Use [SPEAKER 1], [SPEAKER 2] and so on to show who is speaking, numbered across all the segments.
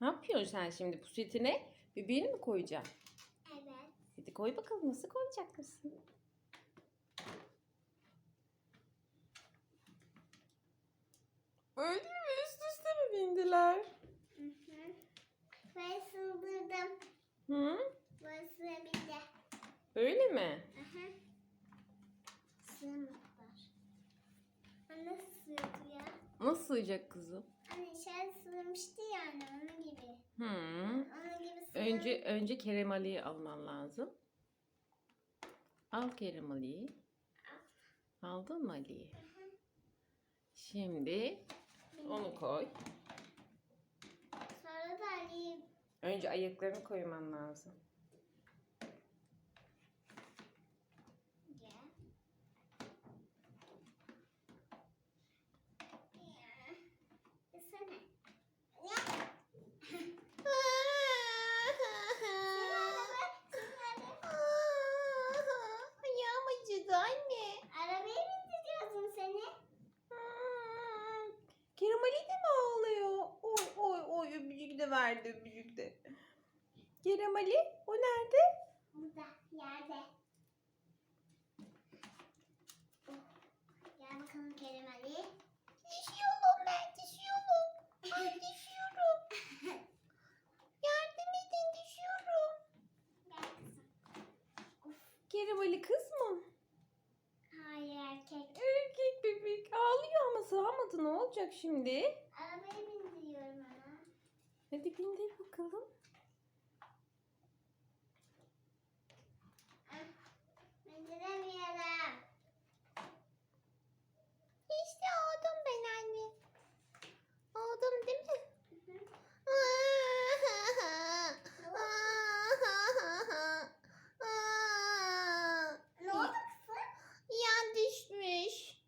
[SPEAKER 1] Ne yapıyorsun sen şimdi pusetine? Bebeğini mi koyacaksın?
[SPEAKER 2] Evet.
[SPEAKER 1] Hadi koy bakalım nasıl koyacak mısın? Öyle mi? Üst üste mi bindiler?
[SPEAKER 2] Hı hı. Ben sığdırdım.
[SPEAKER 1] Hı?
[SPEAKER 2] Bir de.
[SPEAKER 1] Öyle mi?
[SPEAKER 2] Aha. Sığmadılar. Anne sığdı ya.
[SPEAKER 1] Nasıl sığacak kızım?
[SPEAKER 2] Anne içeri sığmıştı yani onun gibi.
[SPEAKER 1] Hı.
[SPEAKER 2] Onun gibi sığ.
[SPEAKER 1] Önce önce Kerem Ali'yi alman lazım. Al Kerem Ali'yi. Aldın mı Ali'yi? Şimdi onu koy.
[SPEAKER 2] Sonra da Ali'yi
[SPEAKER 1] Önce ayaklarını koyman lazım.
[SPEAKER 2] gel. Ya. Desene. Ya. Senin araba- senin araba-
[SPEAKER 1] Ayağım acıdı anne.
[SPEAKER 2] Arabaya bindiriyordum seni.
[SPEAKER 1] Kerem Ali de mi ağlıyor? Oy oy oy öpücük de verdi öpücük de. Kerem Ali o nerede?
[SPEAKER 2] Burada yerde. Gel bakalım Kerem Ali.
[SPEAKER 1] Düşüyorum ben düşüyorum. Ay düşüyorum. Yardım edin düşüyorum.
[SPEAKER 2] Gel kızım.
[SPEAKER 1] Kerem Ali kız mı?
[SPEAKER 2] Hayır erkek.
[SPEAKER 1] Erkek bebek ağlıyor ama sığamadı ne olacak şimdi?
[SPEAKER 2] Arabaya bindiriyorum ona.
[SPEAKER 1] Hadi bindir bakalım.
[SPEAKER 2] Ah, Bindiremiyorum.
[SPEAKER 1] İşte oldum ben anne. Oldum değil mi?
[SPEAKER 2] Hı hı. Ne oldu kızım?
[SPEAKER 1] Yan düşmüş.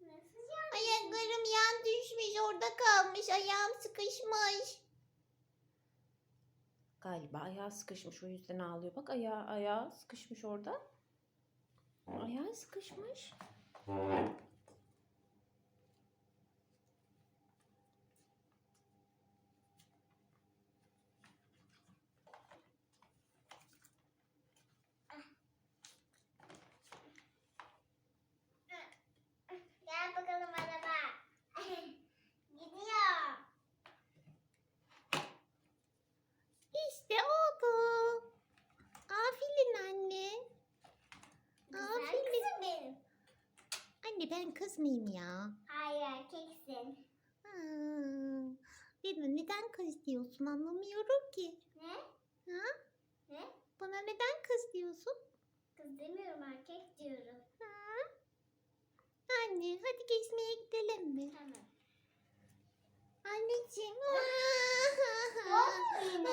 [SPEAKER 2] Nasıl yani?
[SPEAKER 1] Ayaklarım yan düşmüş. Orada kalmış. Ayağım sıkışmış. Galiba ayağı sıkışmış. O yüzden ağlıyor. Bak ayağı, ayağı sıkışmış orada. Ayağı sıkışmış.
[SPEAKER 2] Gel bakalım araba. Gidiyor.
[SPEAKER 1] İşte oldu. Aferin anne.
[SPEAKER 2] Güzel kızım benim.
[SPEAKER 1] Anne ben kız mıyım ya?
[SPEAKER 2] Hayır erkeksin.
[SPEAKER 1] Hmm. Bana neden kız diyorsun anlamıyorum ki.
[SPEAKER 2] Ne?
[SPEAKER 1] Ha?
[SPEAKER 2] Ne?
[SPEAKER 1] Bana neden kız diyorsun?
[SPEAKER 2] Kız demiyorum erkek diyorum.
[SPEAKER 1] Ha? Anne hadi gezmeye gidelim mi?
[SPEAKER 2] Tamam.
[SPEAKER 1] Anneciğim.
[SPEAKER 2] Ne oldu yine?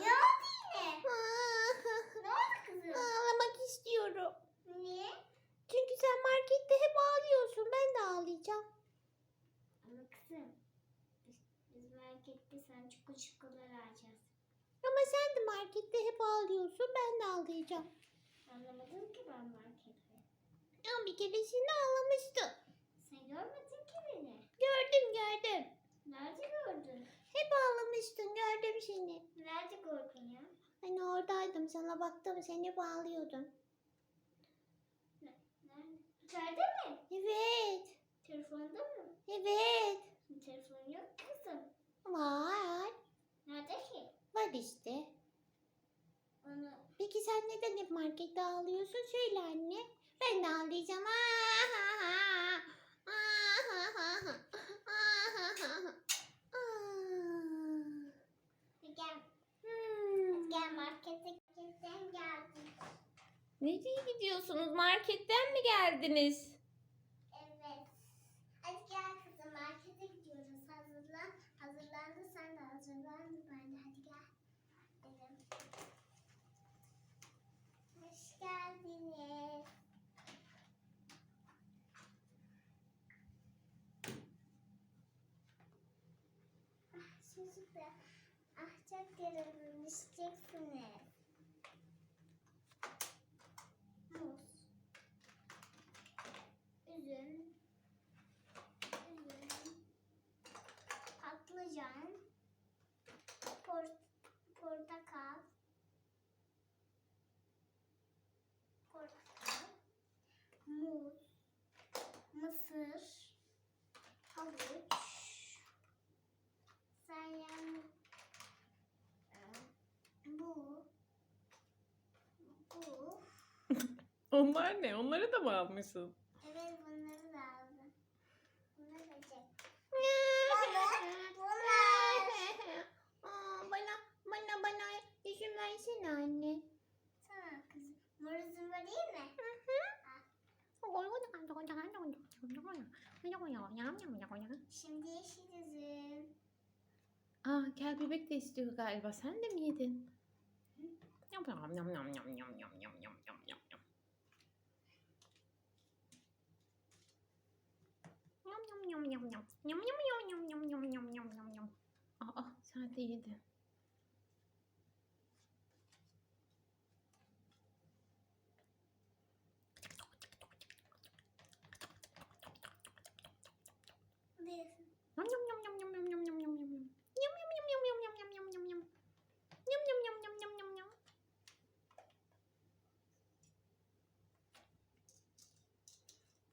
[SPEAKER 2] Ne oldu yine? Ne oldu kızım?
[SPEAKER 1] Ağlamak istiyorum.
[SPEAKER 2] Niye?
[SPEAKER 1] Çünkü sen markette hep ağlıyorsun. Ben de ağlayacağım.
[SPEAKER 2] Ama kızım. Biz, biz markette sen çukur çukurlar alacağız.
[SPEAKER 1] Ama sen de markette hep ağlıyorsun. Ben de ağlayacağım.
[SPEAKER 2] Anlamadım ki ben markette.
[SPEAKER 1] Ama bir keresinde ağlamıştın.
[SPEAKER 2] Sen görmedin ki beni.
[SPEAKER 1] Gördüm gördüm.
[SPEAKER 2] Nerede gördün?
[SPEAKER 1] Hep ağlamıştın. Gördüm seni.
[SPEAKER 2] Nerede gördün ya?
[SPEAKER 1] Hani oradaydım. Sana baktım. Sen hep ağlıyordun.
[SPEAKER 2] Ne- Nerede? İçeride mi?
[SPEAKER 1] Evet.
[SPEAKER 2] Telefonda mı?
[SPEAKER 1] Evet.
[SPEAKER 2] Telefon yok kızım.
[SPEAKER 1] Var.
[SPEAKER 2] Nerede ki?
[SPEAKER 1] Var işte.
[SPEAKER 2] Onu
[SPEAKER 1] Peki sen neden hep markette ağlıyorsun? Söyle anne. Ben de ağlayacağım.
[SPEAKER 2] gel.
[SPEAKER 1] Hmm.
[SPEAKER 2] Gel markete gittim geldim.
[SPEAKER 1] Nereye gidiyorsunuz? Marketten mi geldiniz?
[SPEAKER 2] Evet. Hadi gel kızım markete gidiyoruz. Hazırlan. Hazırlandı sen de hazırlan. Ben de hadi gel. Dedim. Hoş geldiniz. Ah çocuklar. Ah çok.
[SPEAKER 3] Onlar ne? Onları da mı almışsın?
[SPEAKER 2] Evet bunları da aldım. Bunları da. Bunlar.
[SPEAKER 1] Aa, bana, bana, bana izin versene anne.
[SPEAKER 2] Tamam kızım. Moruzum var değil mi? Hı hı. Şimdi yeşil üzüm.
[SPEAKER 3] Aa, gel bebek de istiyor galiba. Sen de mi yedin? Yam yam yam yam yam yam yam. Aa sen de yedin.
[SPEAKER 2] Bu da yesin.
[SPEAKER 3] Yam yam yam yam yam yam yam yam yam yam. Yam yam yam yam yam yam yam yam yam. Yam yam yam yam yam yam yam.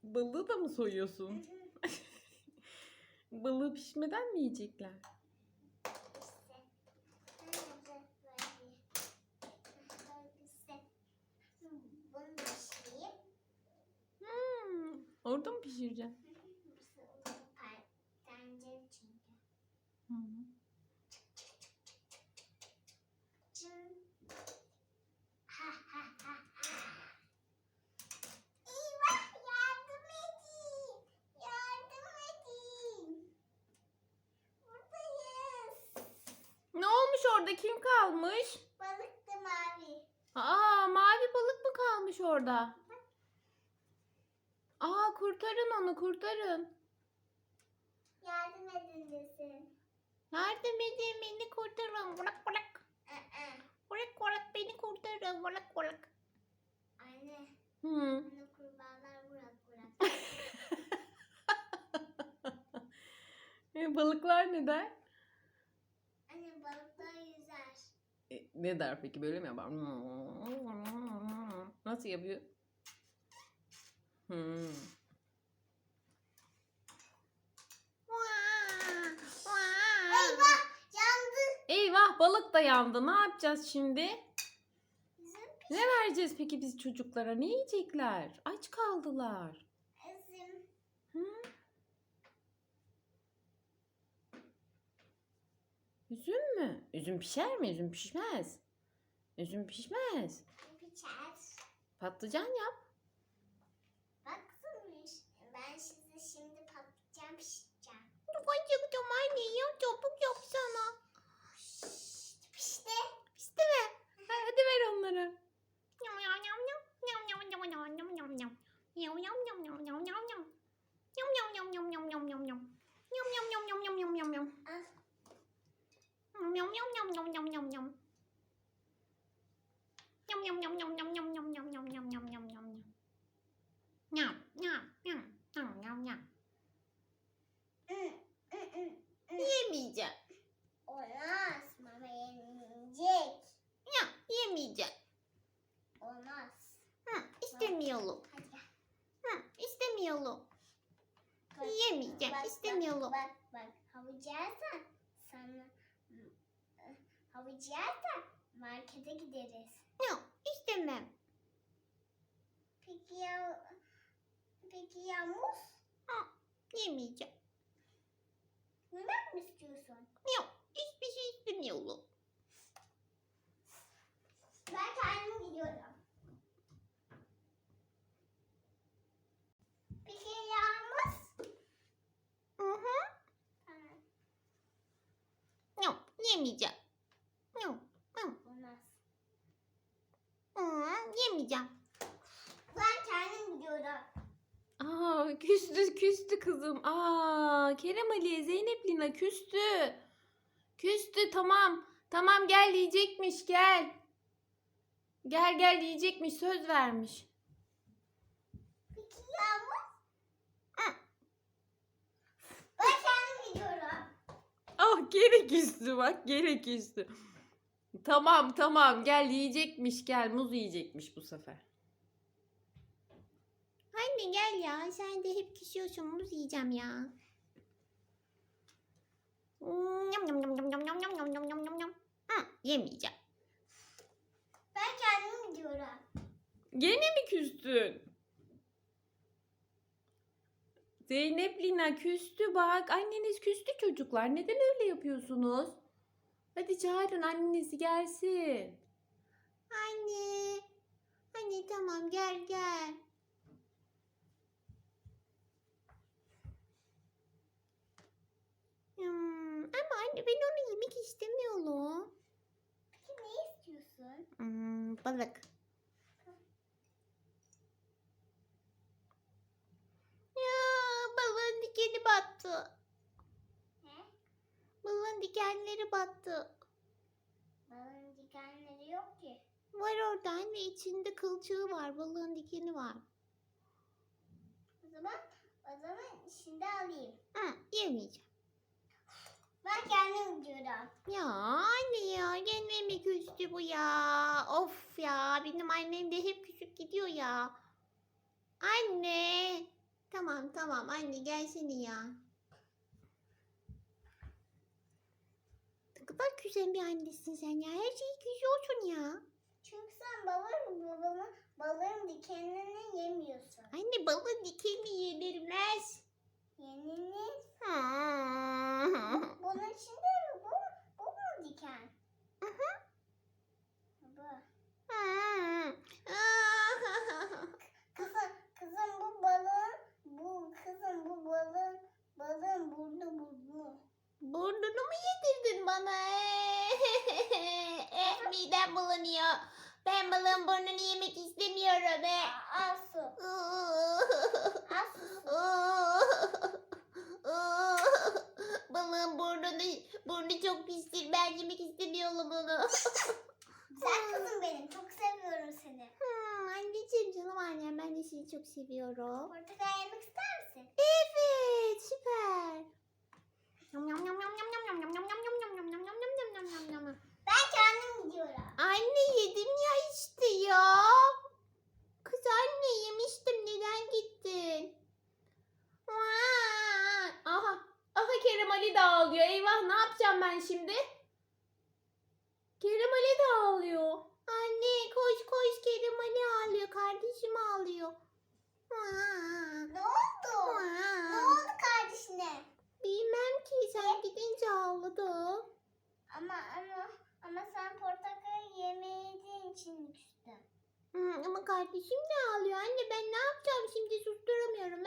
[SPEAKER 3] Balığı da mı soyuyorsun? Balığı pişmeden mi yiyecekler? Hmm, orada mı pişireceksin?
[SPEAKER 2] Tencere çünkü.
[SPEAKER 3] Hı.
[SPEAKER 2] Cın. Ha ha ha ha. Eyvah yardım edin. Yardım edin. Buradayız.
[SPEAKER 3] Ne olmuş orada? Kim kalmış?
[SPEAKER 2] Balık da mavi.
[SPEAKER 3] Aa, mavi balık mı kalmış orada? Aa, kurtarın onu, kurtarın.
[SPEAKER 2] Yardım edin desin.
[SPEAKER 1] Yardım edin beni kurtarın. Bırak bırak. Bırak bırak beni kurtarın. Bırak bırak.
[SPEAKER 2] Anne,
[SPEAKER 3] Hı.
[SPEAKER 2] bunu kurbağalar bırak bırak.
[SPEAKER 3] E, balıklar ne der?
[SPEAKER 2] Anne balıklar yüzer.
[SPEAKER 3] E, ne der peki? Böyle mi yapar? Nasıl yapıyor? Hmm.
[SPEAKER 2] Eyvah yandı.
[SPEAKER 3] Eyvah balık da yandı. Ne yapacağız şimdi? Ne vereceğiz peki biz çocuklara? Ne yiyecekler? Aç kaldılar.
[SPEAKER 2] üzüm.
[SPEAKER 3] Hı? Üzüm mü? Üzüm pişer mi? Üzüm pişmez. Üzüm pişmez.
[SPEAKER 2] Biçer.
[SPEAKER 3] Patlıcan yap.
[SPEAKER 2] Baksınmış. Ben size şimdi patlıcan pişireceğim.
[SPEAKER 1] Acıktım anne ya çabuk yapsana.
[SPEAKER 2] Şşt, pişti.
[SPEAKER 3] Pişti mi? Ha, Hadi ver onları.
[SPEAKER 1] Yum yum yum yum. Yum yum yum yum yum yum yum. Yum yum yum yum yum yum yum. Yum yum yum yum yum yum yum yum. Yum yum yum yum yum yum yum yum. Yum yum yum yum yum yum yum yum. Yum yum yum yum yum yum yum yum yum yum yum yum yum. Yum yum. Yemeyeceğim.
[SPEAKER 2] Olmaz. Mama yenecek.
[SPEAKER 1] Ya yemeyeceğim.
[SPEAKER 2] Olmaz.
[SPEAKER 1] Hı, istemiyorum.
[SPEAKER 2] Hadi gel.
[SPEAKER 1] Hı, istemiyorum.
[SPEAKER 2] Bak,
[SPEAKER 1] Yemeyeceğim,
[SPEAKER 2] bak,
[SPEAKER 1] istemiyorum.
[SPEAKER 2] Bak bak bak. Havucu yersen havucu yersen markete gideriz.
[SPEAKER 1] Yok istemem.
[SPEAKER 2] Peki ya peki ya muz?
[SPEAKER 1] Yemeyeceğim.
[SPEAKER 2] Yemek mi istiyorsun?
[SPEAKER 1] Yok hiçbir şey istemiyorum.
[SPEAKER 2] Ben kendim gidiyorum. Peki ya muz?
[SPEAKER 1] Hı hı.
[SPEAKER 2] Tamam.
[SPEAKER 1] Yok yemeyeceğim. Yok. Hı,
[SPEAKER 2] Olmaz.
[SPEAKER 1] hı, yemeyeceğim.
[SPEAKER 2] Ben kendim gidiyorum.
[SPEAKER 3] Aa küstü kızım. Aa Kerem Ali Zeynep Lina küstü. Küstü tamam. Tamam gel yiyecekmiş gel. Gel gel yiyecekmiş söz vermiş.
[SPEAKER 2] Peki ya muz?
[SPEAKER 1] Hı.
[SPEAKER 2] Ben kendim gidiyorum.
[SPEAKER 3] Ah gene küstü bak gene küstü. Tamam tamam gel yiyecekmiş gel muz yiyecekmiş bu sefer.
[SPEAKER 1] Anne gel ya. Sen de hep küsüyorsun. Muz yiyeceğim ya. Yum yum yum yum yum yum yum yum yum yum yum yum. Hı, yemeyeceğim.
[SPEAKER 2] Ben kendim gidiyorum.
[SPEAKER 3] Gene mi küstün? Zeynep Lina küstü bak. Anneniz küstü çocuklar. Neden öyle yapıyorsunuz? Hadi çağırın annenizi gelsin.
[SPEAKER 1] Anne. Anne tamam gel gel. Hmm, ama anne ben onu yemek istemiyorum.
[SPEAKER 2] Peki ne istiyorsun?
[SPEAKER 1] Hmm, balık. Ya balığın dikeni battı.
[SPEAKER 2] Ne?
[SPEAKER 1] Balığın dikenleri battı.
[SPEAKER 2] Balığın dikenleri yok ki.
[SPEAKER 1] Var orada anne içinde kılçığı var. Balığın dikeni var.
[SPEAKER 2] O zaman o zaman şimdi alayım.
[SPEAKER 1] Hı, yemeyeceğim.
[SPEAKER 2] Ben kendim gidiyorum.
[SPEAKER 1] Ya anne ya gene mi küstü bu ya? Of ya benim annem de hep küsüp gidiyor ya. Anne. Tamam tamam anne gelsene ya. Ne kadar güzel bir annesin sen ya. Her şeyi küsüyorsun ya.
[SPEAKER 2] Çünkü sen balığın balığın balığın dikenlerini yemiyorsun.
[SPEAKER 1] Anne balın dikeni yenilmez.
[SPEAKER 2] Yeniniz.
[SPEAKER 1] Hmm.
[SPEAKER 2] Bunun içinde mi bu? Bu mu diken?
[SPEAKER 1] Hı.
[SPEAKER 2] Bu. Kızım, kızım bu balığın, bu kızım bu balığın, balığın burnu burnu.
[SPEAKER 1] Burnunu mu yedirdin bana? eh, midem bulanıyor. Ben balığın burnunu yemek istemiyorum. Eh.
[SPEAKER 2] Al su, al su.
[SPEAKER 1] balığın burnunu, burnu çok pistir. Ben yemek istemiyorum onu.
[SPEAKER 2] Sen kızım benim, çok seviyorum seni.
[SPEAKER 1] Hmm, anneciğim canım annem ben de seni çok seviyorum.
[SPEAKER 2] Portakal yemek ister misin?
[SPEAKER 1] Evet süper. Yum yum yum yum yum yum yum yum yum yum yum yum yum yum yum yum yum yum yum.
[SPEAKER 2] Ben kendim gidiyorum.
[SPEAKER 1] Anne yedim ya işte ya. Kız anne yemiştim neden gittin?
[SPEAKER 3] Aha. Aha Kerem Ali de ağlıyor. Eyvah ne yapacağım ben şimdi? ama kardeşim de ağlıyor.
[SPEAKER 1] Anne ben
[SPEAKER 2] ne yapacağım şimdi susturamıyorum.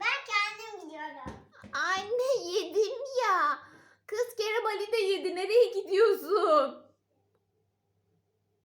[SPEAKER 2] ben kendim gidiyorum. Anne yedim
[SPEAKER 1] ya. Kız Keremali de yedi. Nereye gidiyorsun?